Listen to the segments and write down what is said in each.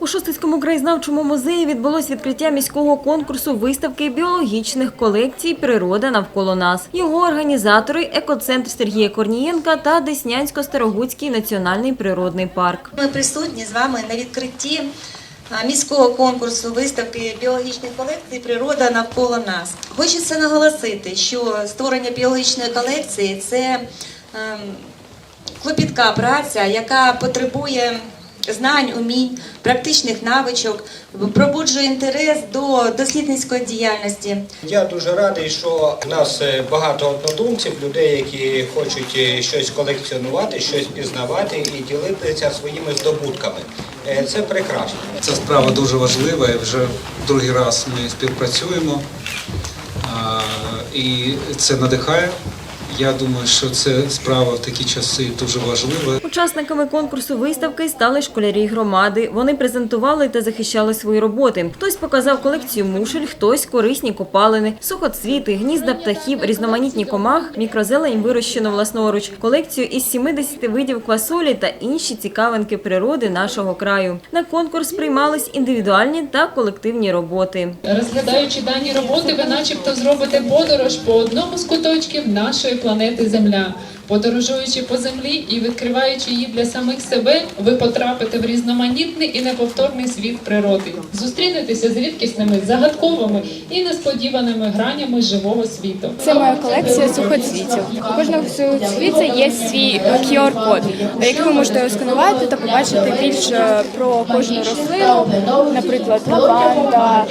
У Шостицькому краєзнавчому музеї відбулось відкриття міського конкурсу виставки біологічних колекцій Природа навколо нас. Його організатори екоцентр Сергія Корнієнка та Деснянсько-Старогуцький національний природний парк. Ми присутні з вами на відкритті міського конкурсу виставки біологічних колекцій Природа навколо нас. Хочеться наголосити, що створення біологічної колекції це ем, клопітка праця, яка потребує знань, умінь, практичних навичок, пробуджує інтерес до дослідницької діяльності. Я дуже радий, що в нас е, багато однодумців, людей, які хочуть е, щось колекціонувати, щось пізнавати і ділитися своїми здобутками. Е, Це прекрасно. Ця справа дуже важлива і вже другий раз ми співпрацюємо. І це надихає. Я думаю, що це справа в такі часи дуже важлива. Учасниками конкурсу виставки стали школярі громади. Вони презентували та захищали свої роботи. Хтось показав колекцію мушель, хтось корисні копалини, сухоцвіти, гнізда птахів, різноманітні комах, мікрозелень вирощену власноруч, колекцію із 70 видів квасолі та інші цікавинки природи нашого краю. На конкурс приймались індивідуальні та колективні роботи. Розглядаючи дані роботи, ви начебто зробите подорож по одному з куточків нашої планети Земля. Подорожуючи по землі і відкриваючи її для самих себе, ви потрапите в різноманітний і неповторний світ природи. Зустрінетеся з рідкісними, загадковими і несподіваними гранями живого світу. Це моя колекція сухоцвітів. У кожного сухоцвіця є свій QR-код, який ви можете сканувати та побачити більше про кожну рослину, наприклад, лаванда,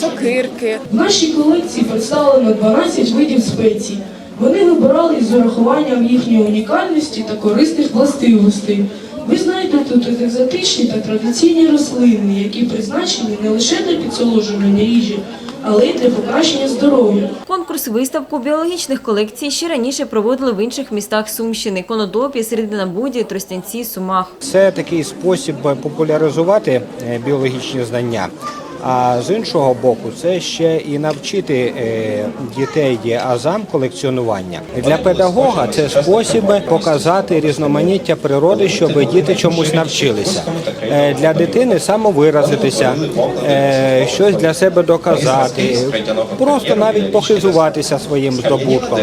сокирки. В нашій колекції представлено 12 видів спецій. Вони вибирали з урахуванням їхньої унікальності та корисних властивостей. Ви знайдете тут екзотичні та традиційні рослини, які призначені не лише для підсолоджування їжі, але й для покращення здоров'я. Конкурс виставку біологічних колекцій ще раніше проводили в інших містах Сумщини – Конотопі, Серединабуді, Тростянці, Сумах. Це такий спосіб популяризувати е, біологічні знання. А з іншого боку, це ще і навчити е, дітей азам колекціонування. Для педагога це спосіб показати різноманіття природи, щоб діти чомусь навчилися. Е, Для дитини самовиразитися, е, щось для себе доказати, просто навіть похизуватися своїм здобутком.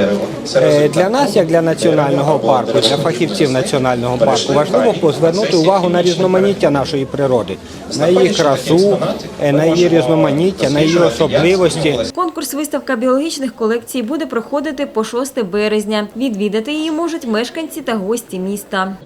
Для нас, як для національного парку, для фахівців національного парку, важливо звернути увагу на різноманіття нашої природи, на її красу, на її різноманіття, на її особливості. Конкурс виставка біологічних колекцій буде проходити по 6 березня. Відвідати її можуть мешканці та гості міста.